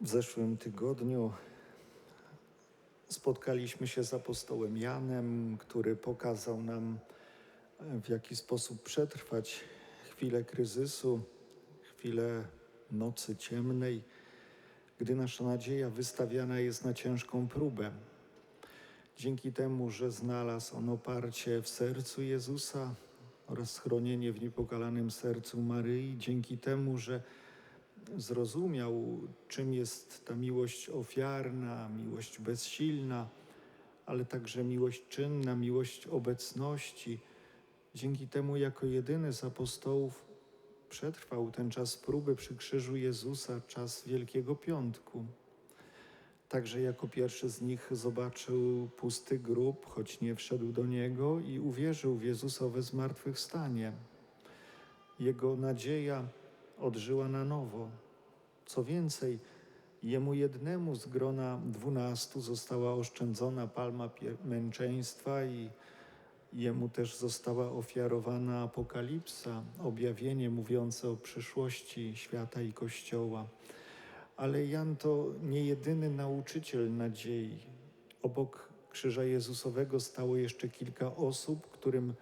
W zeszłym tygodniu spotkaliśmy się z apostołem Janem, który pokazał nam, w jaki sposób przetrwać chwilę kryzysu, chwilę nocy ciemnej, gdy nasza nadzieja wystawiana jest na ciężką próbę. Dzięki temu, że znalazł on oparcie w sercu Jezusa oraz schronienie w niepokalanym sercu Maryi, dzięki temu, że zrozumiał, czym jest ta miłość ofiarna, miłość bezsilna, ale także miłość czynna, miłość obecności. Dzięki temu, jako jedyny z apostołów, przetrwał ten czas próby przy krzyżu Jezusa, czas Wielkiego Piątku. Także jako pierwszy z nich zobaczył pusty grób, choć nie wszedł do niego i uwierzył w Jezusowe zmartwychwstanie. Jego nadzieja odżyła na nowo. Co więcej, jemu jednemu z grona dwunastu została oszczędzona palma męczeństwa i jemu też została ofiarowana apokalipsa, objawienie mówiące o przyszłości świata i Kościoła. Ale Jan to nie jedyny nauczyciel nadziei. Obok krzyża Jezusowego stało jeszcze kilka osób, którym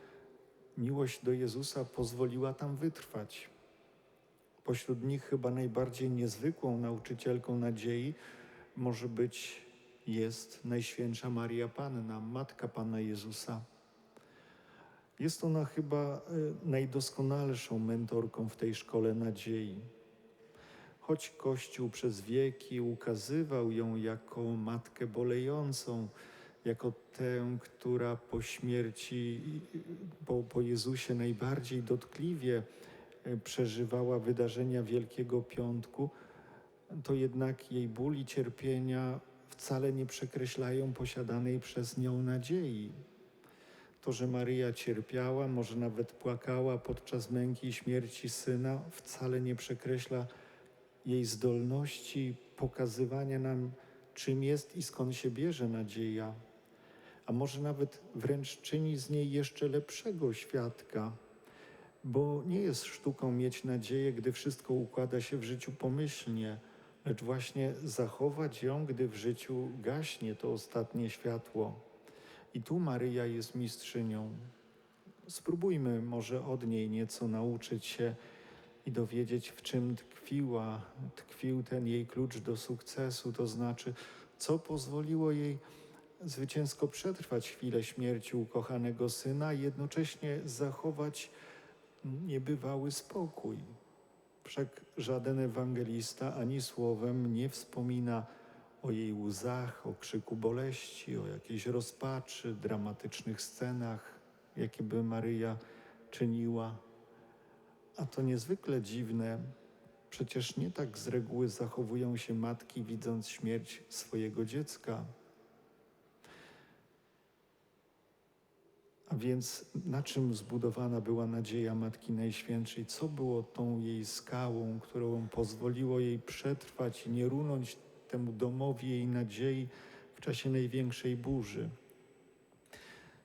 miłość do Jezusa pozwoliła tam wytrwać. Pośród nich chyba najbardziej niezwykłą nauczycielką nadziei może być, jest Najświętsza Maria Panna, Matka Pana Jezusa. Jest ona chyba e, najdoskonalszą mentorką w tej szkole nadziei. Choć Kościół przez wieki ukazywał ją jako matkę bolejącą, jako tę, która po śmierci, po, po Jezusie najbardziej dotkliwie przeżywała wydarzenia Wielkiego Piątku, to jednak jej ból i cierpienia wcale nie przekreślają posiadanej przez nią nadziei. To, że Maryja cierpiała, może nawet płakała podczas męki i śmierci syna, wcale nie przekreśla jej zdolności pokazywania nam, czym jest i skąd się bierze nadzieja, a może nawet wręcz czyni z niej jeszcze lepszego świadka bo nie jest sztuką mieć nadzieję, gdy wszystko układa się w życiu pomyślnie, lecz właśnie zachować ją, gdy w życiu gaśnie to ostatnie światło. I tu Maryja jest mistrzynią. Spróbujmy może od niej nieco nauczyć się i dowiedzieć, w czym tkwiła, tkwił ten jej klucz do sukcesu, to znaczy, co pozwoliło jej zwycięsko przetrwać chwilę śmierci ukochanego syna i jednocześnie zachować niebywały spokój. Wszak żaden ewangelista ani słowem nie wspomina o jej łzach, o krzyku boleści, o jakiejś rozpaczy, dramatycznych scenach, jakie by Maryja czyniła. A to niezwykle dziwne, przecież nie tak z reguły zachowują się matki, widząc śmierć swojego dziecka. A więc na czym zbudowana była nadzieja Matki Najświętszej? Co było tą jej skałą, którą pozwoliło jej przetrwać i nie runąć temu domowi jej nadziei w czasie największej burzy?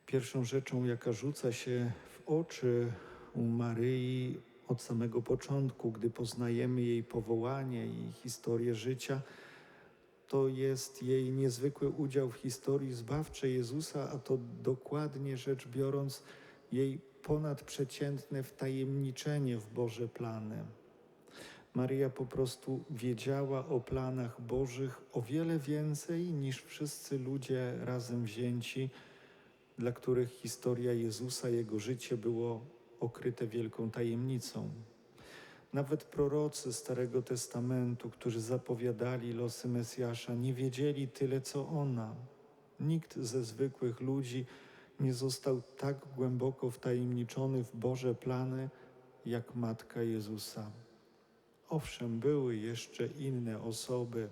Pierwszą rzeczą, jaka rzuca się w oczy u Maryi od samego początku, gdy poznajemy jej powołanie i historię życia, to jest jej niezwykły udział w historii zbawczej Jezusa, a to dokładnie rzecz biorąc jej ponadprzeciętne wtajemniczenie w Boże plany. Maria po prostu wiedziała o planach Bożych o wiele więcej niż wszyscy ludzie razem wzięci, dla których historia Jezusa, Jego życie było okryte wielką tajemnicą. Nawet prorocy Starego Testamentu, którzy zapowiadali losy Mesjasza, nie wiedzieli tyle co ona. Nikt ze zwykłych ludzi nie został tak głęboko wtajemniczony w Boże plany jak Matka Jezusa. Owszem, były jeszcze inne osoby,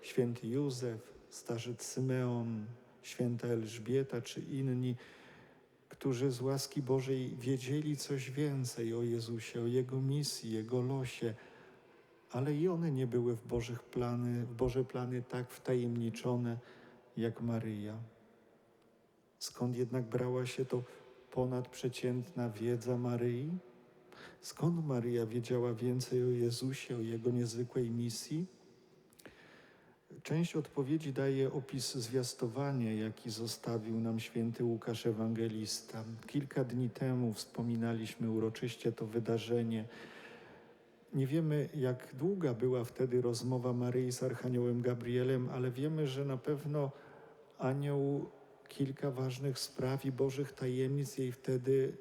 święty Józef, starzec Symeon, święta Elżbieta czy inni, którzy z łaski Bożej wiedzieli coś więcej o Jezusie, o Jego misji, Jego losie, ale i one nie były w, Bożych plany, w Boże plany tak wtajemniczone jak Maryja. Skąd jednak brała się to ponadprzeciętna wiedza Maryi? Skąd Maryja wiedziała więcej o Jezusie, o Jego niezwykłej misji? Część odpowiedzi daje opis zwiastowania, jaki zostawił nam święty Łukasz Ewangelista. Kilka dni temu wspominaliśmy uroczyście to wydarzenie. Nie wiemy, jak długa była wtedy rozmowa Maryi z Archaniołem Gabrielem, ale wiemy, że na pewno anioł kilka ważnych spraw i Bożych tajemnic jej wtedy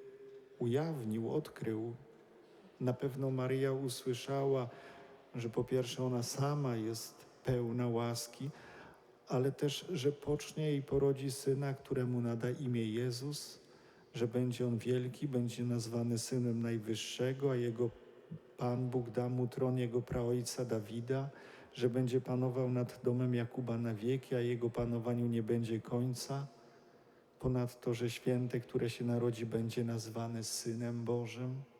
ujawnił, odkrył. Na pewno Maryja usłyszała, że po pierwsze ona sama jest pełna łaski, ale też, że pocznie i porodzi syna, któremu nada imię Jezus, że będzie on wielki, będzie nazwany synem Najwyższego, a jego Pan Bóg da mu tron jego praojca Dawida, że będzie panował nad domem Jakuba na wieki, a jego panowaniu nie będzie końca. Ponadto, że święte, które się narodzi, będzie nazwane Synem Bożym.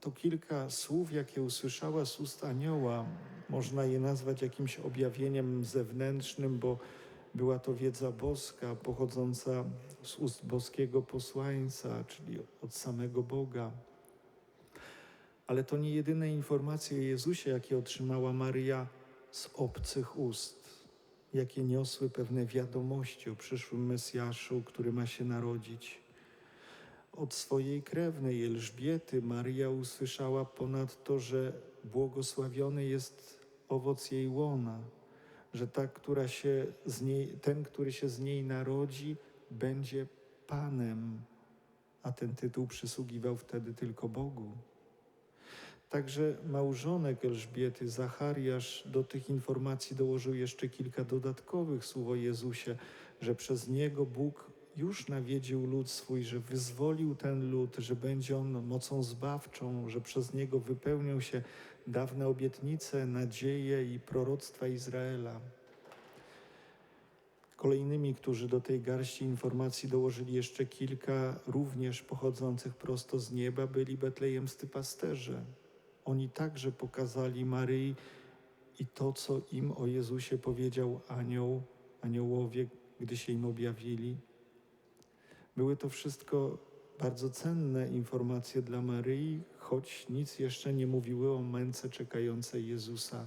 To kilka słów, jakie usłyszała z ust anioła. Można je nazwać jakimś objawieniem zewnętrznym, bo była to wiedza boska, pochodząca z ust boskiego posłańca, czyli od samego Boga. Ale to nie jedyne informacje o Jezusie, jakie otrzymała Maryja z obcych ust, jakie niosły pewne wiadomości o przyszłym Mesjaszu, który ma się narodzić. Od swojej krewnej Elżbiety Maryja usłyszała ponadto, że błogosławiony jest owoc jej łona, że ta, która się z niej, ten, który się z niej narodzi, będzie Panem, a ten tytuł przysługiwał wtedy tylko Bogu. Także małżonek Elżbiety, Zachariasz, do tych informacji dołożył jeszcze kilka dodatkowych słów o Jezusie, że przez niego Bóg już nawiedził lud swój, że wyzwolił ten lud, że będzie on mocą zbawczą, że przez niego wypełnią się dawne obietnice, nadzieje i proroctwa Izraela. Kolejnymi, którzy do tej garści informacji dołożyli jeszcze kilka, również pochodzących prosto z nieba, byli betlejemscy pasterze. Oni także pokazali Maryi i to, co im o Jezusie powiedział anioł, aniołowie, gdy się im objawili. Były to wszystko bardzo cenne informacje dla Maryi, choć nic jeszcze nie mówiły o męce czekającej Jezusa.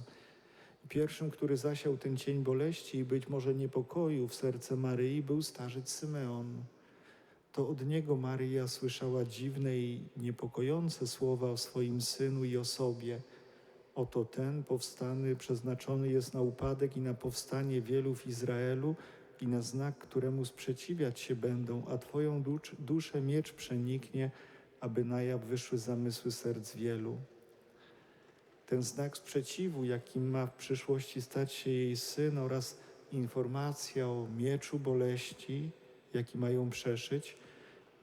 Pierwszym, który zasiał ten cień boleści i być może niepokoju w serce Maryi, był starzec Symeon. To od niego Maryja słyszała dziwne i niepokojące słowa o swoim synu i o sobie. Oto ten powstany przeznaczony jest na upadek i na powstanie wielu w Izraelu, i na znak, któremu sprzeciwiać się będą, a Twoją duszę miecz przeniknie, aby na jaw wyszły zamysły serc wielu. Ten znak sprzeciwu, jakim ma w przyszłości stać się jej syn oraz informacja o mieczu boleści, jaki mają przeszyć,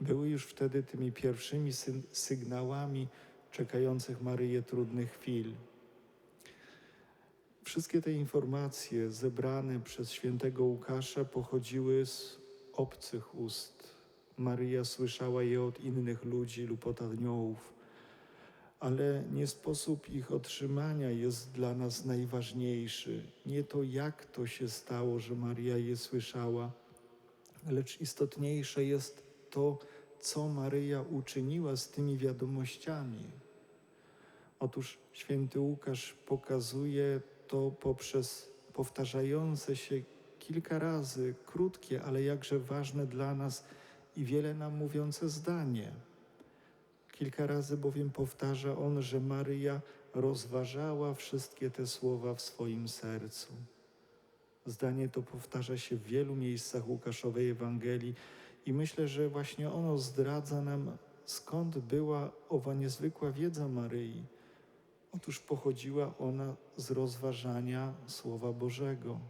były już wtedy tymi pierwszymi sygnałami czekających Maryję trudnych chwil. Wszystkie te informacje zebrane przez świętego Łukasza pochodziły z obcych ust. Maryja słyszała je od innych ludzi lub od aniołów, ale nie sposób ich otrzymania jest dla nas najważniejszy. Nie to, jak to się stało, że Maria je słyszała, lecz istotniejsze jest to, co Maryja uczyniła z tymi wiadomościami. Otóż święty Łukasz pokazuje to poprzez powtarzające się kilka razy, krótkie, ale jakże ważne dla nas i wiele nam mówiące zdanie. Kilka razy bowiem powtarza on, że Maryja rozważała wszystkie te słowa w swoim sercu. Zdanie to powtarza się w wielu miejscach Łukaszowej Ewangelii i myślę, że właśnie ono zdradza nam, skąd była owa niezwykła wiedza Maryi Otóż pochodziła ona z rozważania Słowa Bożego.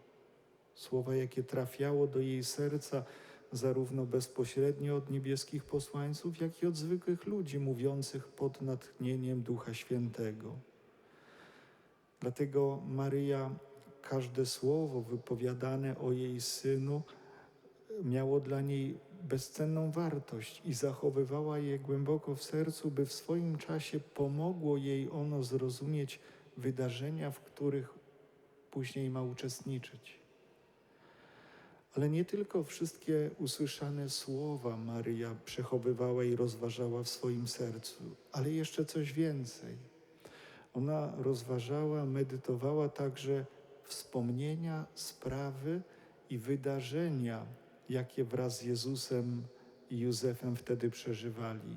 Słowa, jakie trafiało do jej serca zarówno bezpośrednio od niebieskich posłańców, jak i od zwykłych ludzi mówiących pod natchnieniem Ducha Świętego. Dlatego Maryja każde słowo wypowiadane o jej synu miało dla niej bezcenną wartość i zachowywała je głęboko w sercu, by w swoim czasie pomogło jej ono zrozumieć wydarzenia, w których później ma uczestniczyć. Ale nie tylko wszystkie usłyszane słowa Maryja przechowywała i rozważała w swoim sercu, ale jeszcze coś więcej. Ona rozważała, medytowała także wspomnienia, sprawy i wydarzenia, jakie wraz z Jezusem i Józefem wtedy przeżywali.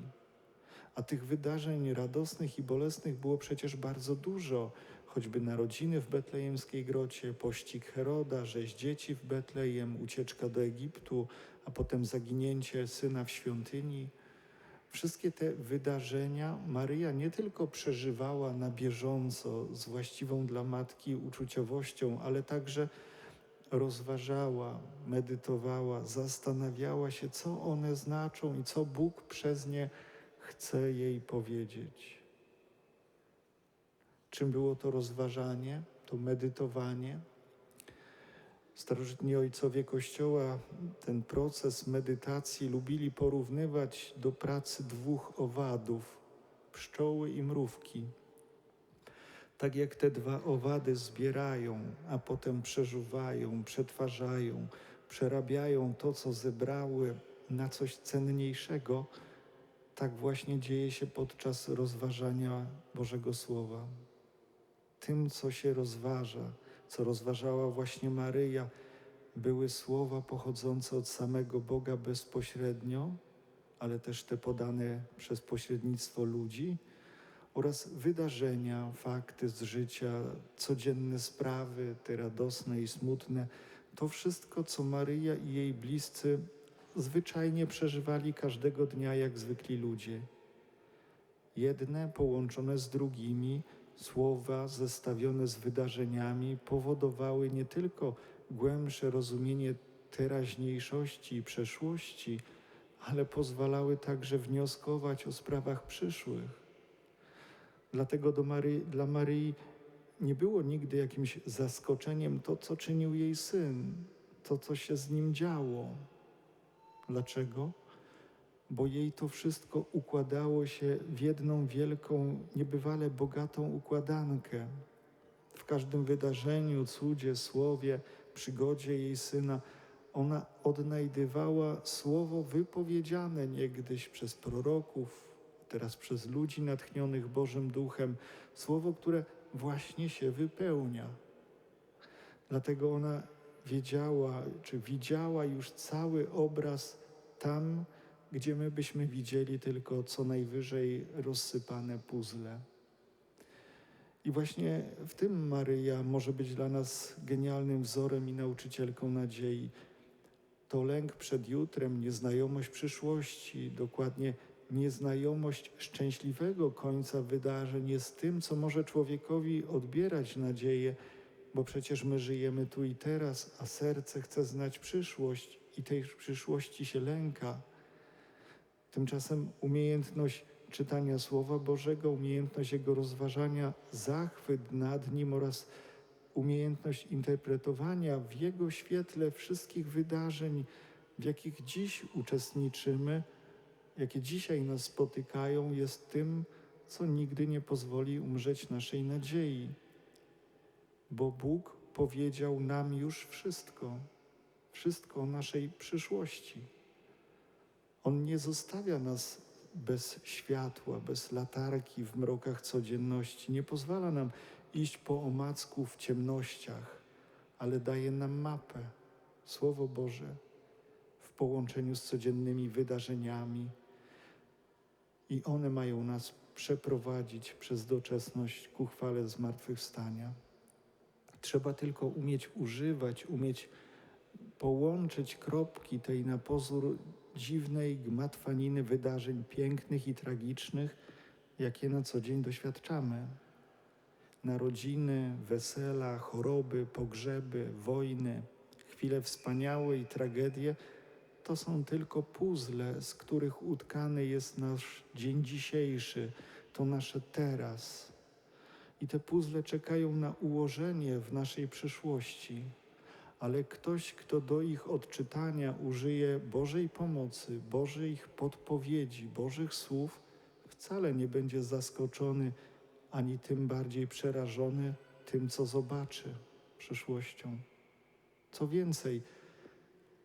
A tych wydarzeń radosnych i bolesnych było przecież bardzo dużo, choćby narodziny w betlejemskiej grocie, pościg Heroda, rzeź dzieci w Betlejem, ucieczka do Egiptu, a potem zaginięcie syna w świątyni. Wszystkie te wydarzenia Maryja nie tylko przeżywała na bieżąco z właściwą dla matki uczuciowością, ale także rozważała, medytowała, zastanawiała się, co one znaczą i co Bóg przez nie chce jej powiedzieć. Czym było to rozważanie, to medytowanie? Starożytni ojcowie Kościoła ten proces medytacji lubili porównywać do pracy dwóch owadów pszczoły i mrówki. Tak jak te dwa owady zbierają, a potem przeżuwają, przetwarzają, przerabiają to, co zebrały na coś cenniejszego, tak właśnie dzieje się podczas rozważania Bożego Słowa. Tym, co się rozważa, co rozważała właśnie Maryja, były słowa pochodzące od samego Boga bezpośrednio, ale też te podane przez pośrednictwo ludzi oraz wydarzenia, fakty z życia, codzienne sprawy, te radosne i smutne, to wszystko, co Maryja i jej bliscy zwyczajnie przeżywali każdego dnia jak zwykli ludzie. Jedne połączone z drugimi, słowa zestawione z wydarzeniami powodowały nie tylko głębsze rozumienie teraźniejszości i przeszłości, ale pozwalały także wnioskować o sprawach przyszłych. Dlatego do Maryi, dla Maryi nie było nigdy jakimś zaskoczeniem to, co czynił jej syn, to, co się z nim działo. Dlaczego? Bo jej to wszystko układało się w jedną wielką, niebywale bogatą układankę. W każdym wydarzeniu, cudzie, słowie, przygodzie jej syna, ona odnajdywała słowo wypowiedziane niegdyś przez proroków, teraz przez ludzi natchnionych Bożym Duchem, słowo, które właśnie się wypełnia. Dlatego ona wiedziała, czy widziała już cały obraz tam, gdzie my byśmy widzieli tylko co najwyżej rozsypane puzzle. I właśnie w tym Maryja może być dla nas genialnym wzorem i nauczycielką nadziei. To lęk przed jutrem, nieznajomość przyszłości, dokładnie nieznajomość szczęśliwego końca wydarzeń jest tym, co może człowiekowi odbierać nadzieję, bo przecież my żyjemy tu i teraz, a serce chce znać przyszłość i tej przyszłości się lęka. Tymczasem umiejętność czytania Słowa Bożego, umiejętność jego rozważania, zachwyt nad nim oraz umiejętność interpretowania w jego świetle wszystkich wydarzeń, w jakich dziś uczestniczymy, jakie dzisiaj nas spotykają, jest tym, co nigdy nie pozwoli umrzeć naszej nadziei. Bo Bóg powiedział nam już wszystko, wszystko o naszej przyszłości. On nie zostawia nas bez światła, bez latarki w mrokach codzienności. Nie pozwala nam iść po omacku w ciemnościach, ale daje nam mapę, Słowo Boże, w połączeniu z codziennymi wydarzeniami. I one mają nas przeprowadzić przez doczesność ku chwale zmartwychwstania. Trzeba tylko umieć używać, umieć połączyć kropki tej na pozór dziwnej gmatwaniny wydarzeń pięknych i tragicznych, jakie na co dzień doświadczamy. Narodziny, wesela, choroby, pogrzeby, wojny, chwile wspaniałe i tragedie to są tylko puzzle, z których utkany jest nasz dzień dzisiejszy, to nasze teraz. I te puzzle czekają na ułożenie w naszej przyszłości ale ktoś, kto do ich odczytania użyje Bożej pomocy, Bożych podpowiedzi, Bożych słów, wcale nie będzie zaskoczony ani tym bardziej przerażony tym, co zobaczy przyszłością. Co więcej,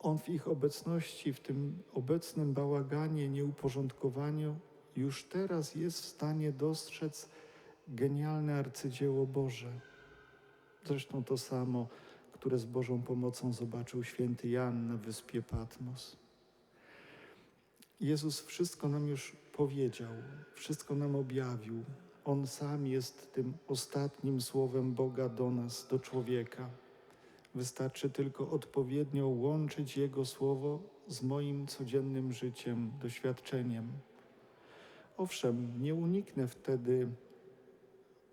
on w ich obecności, w tym obecnym bałaganie, nieuporządkowaniu, już teraz jest w stanie dostrzec genialne arcydzieło Boże Zresztą to samo, które z Bożą pomocą zobaczył święty Jan na wyspie Patmos. Jezus wszystko nam już powiedział, wszystko nam objawił. On sam jest tym ostatnim słowem Boga do nas, do człowieka. Wystarczy tylko odpowiednio łączyć Jego słowo z moim codziennym życiem, doświadczeniem. Owszem, nie uniknę wtedy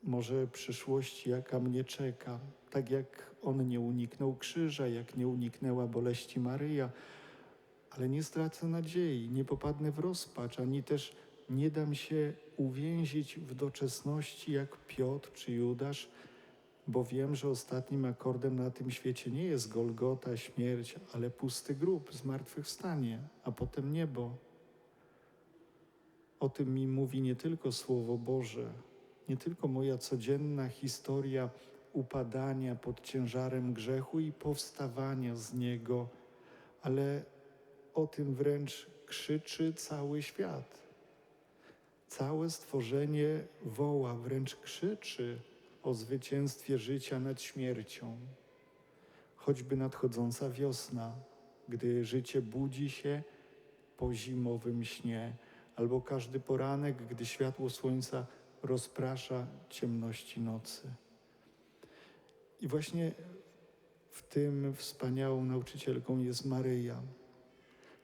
może przyszłości, jaka mnie czeka, tak jak On nie uniknął krzyża, jak nie uniknęła boleści Maryja, ale nie stracę nadziei, nie popadnę w rozpacz, ani też nie dam się uwięzić w doczesności jak Piotr czy Judasz, bo wiem, że ostatnim akordem na tym świecie nie jest Golgota, śmierć, ale pusty grób, zmartwychwstanie, a potem niebo. O tym mi mówi nie tylko Słowo Boże, nie tylko moja codzienna historia upadania pod ciężarem grzechu i powstawania z niego, ale o tym wręcz krzyczy cały świat. Całe stworzenie woła, wręcz krzyczy o zwycięstwie życia nad śmiercią. Choćby nadchodząca wiosna, gdy życie budzi się po zimowym śnie, albo każdy poranek, gdy światło słońca rozprasza ciemności nocy. I właśnie w tym wspaniałą nauczycielką jest Maryja.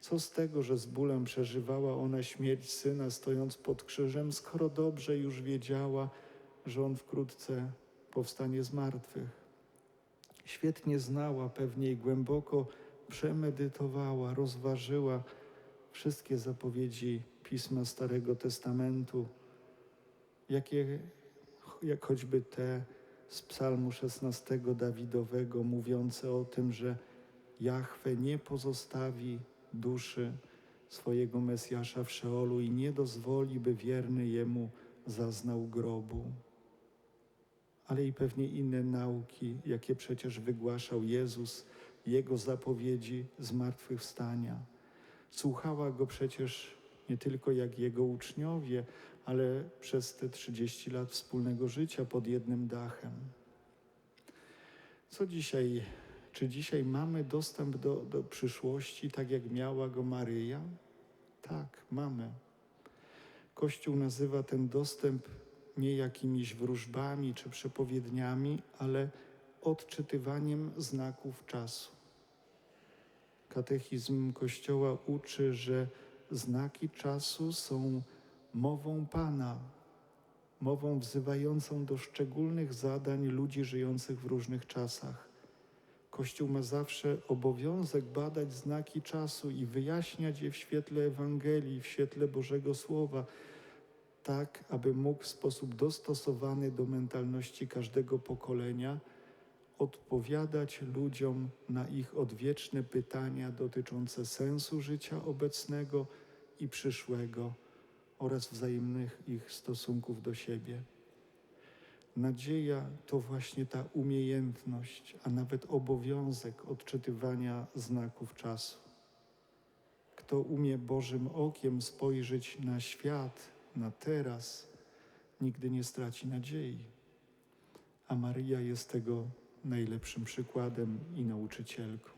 Co z tego, że z bólem przeżywała ona śmierć syna, stojąc pod krzyżem, skoro dobrze już wiedziała, że on wkrótce powstanie z martwych. Świetnie znała, pewnie i głęboko przemedytowała, rozważyła wszystkie zapowiedzi Pisma Starego Testamentu, jakie, jak choćby te z Psalmu 16 Dawidowego, mówiące o tym, że Jahwe nie pozostawi duszy swojego Mesjasza w Szeolu i nie dozwoli, by wierny Jemu zaznał grobu. Ale i pewnie inne nauki, jakie przecież wygłaszał Jezus, Jego zapowiedzi zmartwychwstania. Słuchała Go przecież nie tylko jak Jego uczniowie, ale przez te 30 lat wspólnego życia pod jednym dachem. Co dzisiaj czy dzisiaj mamy dostęp do, do przyszłości, tak jak miała go Maryja? Tak, mamy. Kościół nazywa ten dostęp nie jakimiś wróżbami czy przepowiedniami, ale odczytywaniem znaków czasu. Katechizm Kościoła uczy, że znaki czasu są mową Pana, mową wzywającą do szczególnych zadań ludzi żyjących w różnych czasach. Kościół ma zawsze obowiązek badać znaki czasu i wyjaśniać je w świetle Ewangelii, w świetle Bożego Słowa, tak aby mógł w sposób dostosowany do mentalności każdego pokolenia odpowiadać ludziom na ich odwieczne pytania dotyczące sensu życia obecnego i przyszłego oraz wzajemnych ich stosunków do siebie. Nadzieja to właśnie ta umiejętność, a nawet obowiązek odczytywania znaków czasu. Kto umie Bożym okiem spojrzeć na świat, na teraz, nigdy nie straci nadziei. A Maryja jest tego najlepszym przykładem i nauczycielką.